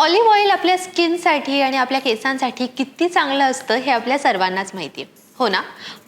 Olive oil आपल्या स्किनसाठी आणि आपल्या केसांसाठी किती चांगलं असतं हे आपल्या सर्वांनाच माहिती आहे हो ना?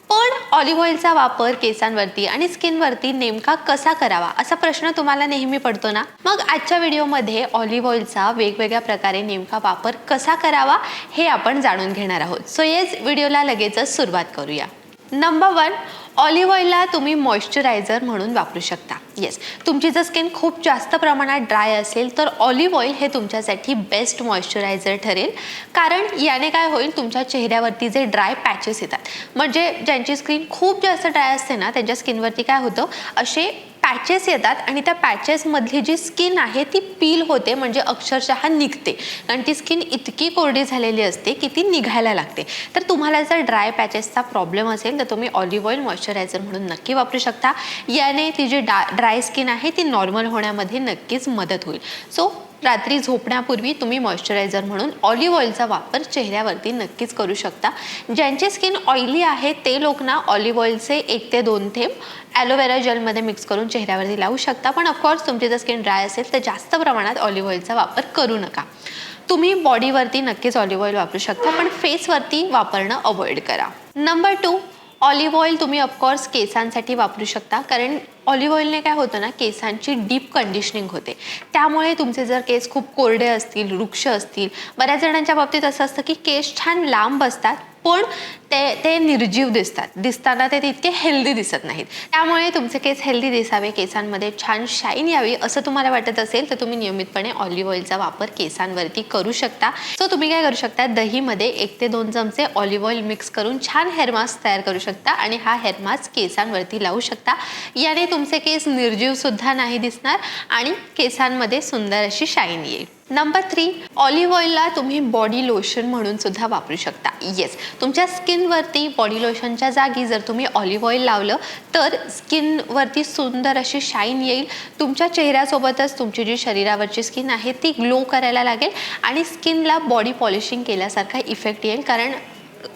पण ऑलिव्ह ऑइलचा वापर केसांवरती आणि स्किनवरती नेमका कसा करावा असा प्रश्न तुम्हाला नेहमी पडतो ना? मग आजच्या व्हिडिओमध्ये ऑलिव्ह ऑइलचा वेगवेगळ्या प्रकारे नेमका वापर कसा करावा हे आपण जाणून घेणार आहोत. सो येच व्हिडिओला लगेचच सुरुवात करूया. नंबर वन ऑलिव्ह ऑइलला तुम्ही मॉइश्चरायझर म्हणून वापरू शकता. येस तुमची जर स्किन खूप जास्त प्रमाणात ड्राय असेल तर ऑलिव्ह ऑइल हे तुमच्यासाठी बेस्ट मॉइश्चरायझर ठरेल. कारण याने काय होईल तुमच्या चेहऱ्यावरती जे ड्राय पॅचेस येतात. म्हणजे ज्यांची स्किन खूप जास्त ड्राय असते ना त्यांच्या स्किनवरती काय होतं असे पॅचेस येतात आणि त्या पॅचेसमधली जी स्किन आहे ती पील होते म्हणजे अक्षरशः निघते. कारण ती स्किन इतकी कोरडी झालेली असते की ती निघायला लागते. तर तुम्हाला जर ड्राय पॅचेसचा प्रॉब्लेम असेल तर तुम्ही ऑलिव्ह ऑइल मॉइश्चरायझर म्हणून नक्की वापरू शकता. याने ती जी डा ड्राय स्किन आहे ती नॉर्मल होण्यामध्ये नक्कीच मदत होईल. सो रात्री झोपण्यापूर्वी तुम्ही मॉइश्चरायझर म्हणून ऑलिव्ह ऑइलचा वापर चेहऱ्यावरती नक्कीच करू शकता. ज्यांची स्किन ऑइली आहे ते लोक ना ऑलिव्ह ऑइलचे एक ते दोन थेंब ॲलोवेरा जेलमध्ये मिक्स करून चेहऱ्यावरती लावू शकता. पण ऑफकोर्स तुमची जर स्किन ड्राय असेल तर जास्त प्रमाणात ऑलिव्ह ऑइलचा वापर करू नका. तुम्ही बॉडीवरती नक्कीच ऑलिव्ह ऑइल वापरू शकता पण फेसवरती वापरणं अवॉइड करा. नंबर टू ऑलिव्ह ऑइल तुम्ही ऑफकोर्स केसांसाठी वापरू शकता. कारण ऑलिव्ह ऑइलने काय होतं ना केसांची डीप कंडिशनिंग होते. त्यामुळे तुमचे जर केस खूप कोरडे असतील वृक्ष असतील बऱ्याच जणांच्या बाबतीत असं असतं की केस छान लांब असतात पण ते ते निर्जीव दिसतात. दिसताना ते तितके हेल्दी दिसत नाहीत. त्यामुळे तुमचे केस हेल्दी दिसावे केसांमध्ये छान शाईन यावी असं तुम्हाला वाटत असेल तर तुम्ही नियमितपणे ऑलिव्ह ऑइलचा वापर केसांवरती करू शकता. सो तुम्ही काय करू शकता? दहीमध्ये एक ते दोन चमचे ऑलिव्ह ऑइल मिक्स करून छान हेअर मास्क तयार करू शकता आणि हा हेअर मास्क केसांवरती लावू शकता. याने तुमचे केस निर्जीवसुद्धा नाही दिसणार आणि केसांमध्ये सुंदर अशी शाईन येईल. नंबर थ्री ऑलिव्ह ऑइलला तुम्ही बॉडी लोशन म्हणून सुद्धा वापरू शकता. येस तुमच्या स्किनवरती बॉडी लोशनच्या जागी जर तुम्ही ऑलिव्ह ऑइल लावलं तर स्किनवरती सुंदर अशी शाईन येईल. तुमच्या चेहऱ्यासोबतच तुमची जी शरीरावरची स्किन आहे ती ग्लो करायला लागेल. आणि स्किनला बॉडी पॉलिशिंग केल्यासारखा इफेक्ट येईल. कारण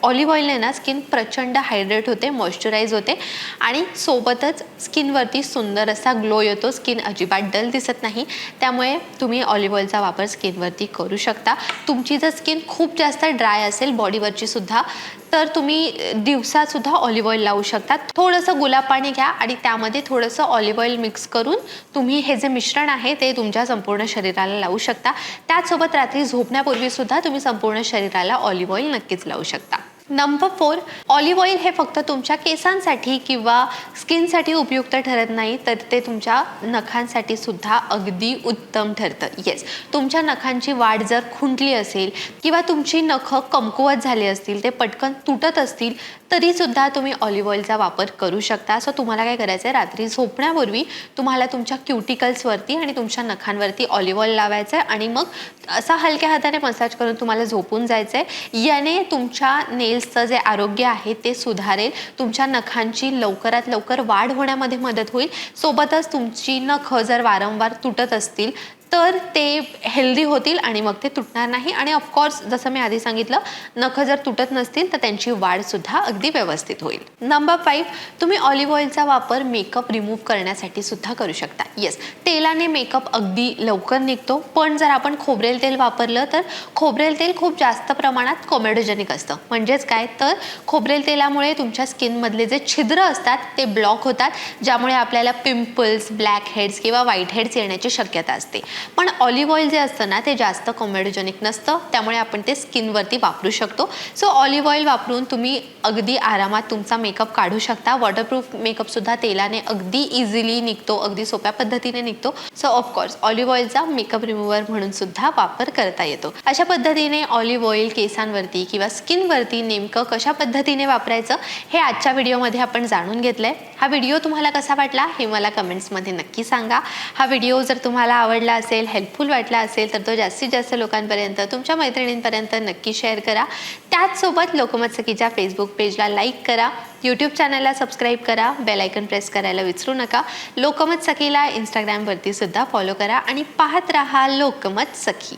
ऑलिव्ह ऑइलने ना स्किन प्रचंड हायड्रेट होते मॉइश्चराईज होते आणि सोबतच स्किनवरती सुंदर असा ग्लो येतो. स्किन अजिबात डल दिसत नाही. त्यामुळे तुम्ही ऑलिव्ह ऑइलचा वापर स्किनवरती करू शकता. तुमची जर स्किन खूप जास्त ड्राय असेल बॉडीवरची सुद्धा तर तुम्ही दिवसासुद्धा ऑलिव्ह ऑइल लावू शकता. थोडंसं गुलाब पाणी घ्या आणि त्यामध्ये थोडंसं ऑलिव्ह ऑइल मिक्स करून तुम्ही हे जे मिश्रण आहे ते तुमच्या संपूर्ण शरीराला लावू शकता. त्याचसोबत रात्री झोपण्यापूर्वीसुद्धा तुम्ही संपूर्ण शरीराला ऑलिव्ह ऑइल नक्कीच लावू शकता. नंबर फोर ऑलिव्ह ऑइल हे फक्त तुमच्या केसांसाठी किंवा स्किनसाठी उपयुक्त ठरत नाही तर ते तुमच्या नखांसाठी सुद्धा अगदी उत्तम ठरतं. येस तुमच्या नखांची वाढ जर खुंटली असेल किंवा तुमची नखं कमकुवत झाली असतील ते पटकन तुटत असतील तरीसुद्धा तुम्ही ऑलिव्ह ऑइलचा वापर करू शकता. सो तुम्हाला काय करायचं आहे रात्री झोपण्यापूर्वी तुम्हाला तुमच्या क्युटिकल्सवरती आणि तुमच्या नखांवरती ऑलिव्ह ऑइल लावायचं आहे आणि मग असा हलक्या हाताने मसाज करून तुम्हाला झोपून जायचं आहे याने तुमच्या नेल्सचं जे आरोग्य आहे ते सुधारेल. तुमच्या नखांची लवकरात लवकर वाढ होण्यामध्ये मदत होईल. सोबतच तुमची नखं जर वारंवार तुटत असतील तर ते हेल्दी होतील आणि मग ते तुटणार नाही. आणि ऑफकोर्स जसं मी आधी सांगितलं नखं जर तुटत नसतील तर त्यांची वाढसुद्धा अगदी व्यवस्थित होईल. नंबर फाईव्ह तुम्ही ऑलिव्ह ऑइलचा वापर मेकअप रिमूव्ह करण्यासाठी सुद्धा करू शकता. येस तेलाने मेकअप अगदी लवकर निघतो. पण जर आपण खोबरेल तेल वापरलं तर खोबरेल तेल खूप जास्त प्रमाणात कोमेडोजेनिक असतं. म्हणजेच काय? तर खोबरेल तेलामुळे तुमच्या स्किनमधले जे छिद्र असतात ते ब्लॉक होतात ज्यामुळे आपल्याला पिंपल्स ब्लॅक हेड्स किंवा व्हाईट हेड्स येण्याची शक्यता असते. पण ऑलिव्ह ऑइल जे असतं ना ते जास्त कॉमेडोजेनिक नसतं. त्यामुळे आपण ते स्किनवरती वापरू शकतो. सो ऑलिव्ह ऑइल वापरून तुम्ही अगदी आरामात तुमचा मेकअप काढू शकता. वॉटरप्रूफ मेकअपसुद्धा तेलाने अगदी इझिली निघतो अगदी सोप्या पद्धतीने निघतो. सो ऑफकोर्स ऑलिव्ह ऑइलचा मेकअप रिमूव्हर म्हणून सुद्धा वापर करता येतो. अशा पद्धतीने ऑलिव्ह ऑइल केसांवरती किंवा स्किनवरती नेमकं कशा पद्धतीने वापरायचं हे आजच्या व्हिडिओमध्ये आपण जाणून घेतलंय. हा व्हिडिओ तुम्हाला कसा वाटला हे मला कमेंट्समध्ये नक्की सांगा. हा व्हिडिओ जर तुम्हाला आवडला असेल हेल्पफुल वाटला असेल तर तो जास्तीत जास्त लोकांपर्यंत तुमच्या मैत्रिणींपर्यंत नक्की शेअर करा. त्याचसोबत लोकमत सखीच्या फेसबुक पेजला लाईक करा. यूट्यूब चॅनलला सबस्क्राईब करा. बेल आयकन प्रेस करायला विसरू नका. लोकमत सखीला इंस्टाग्रामवरती सुद्धा फॉलो करा आणि पाहत राहा लोकमत सखी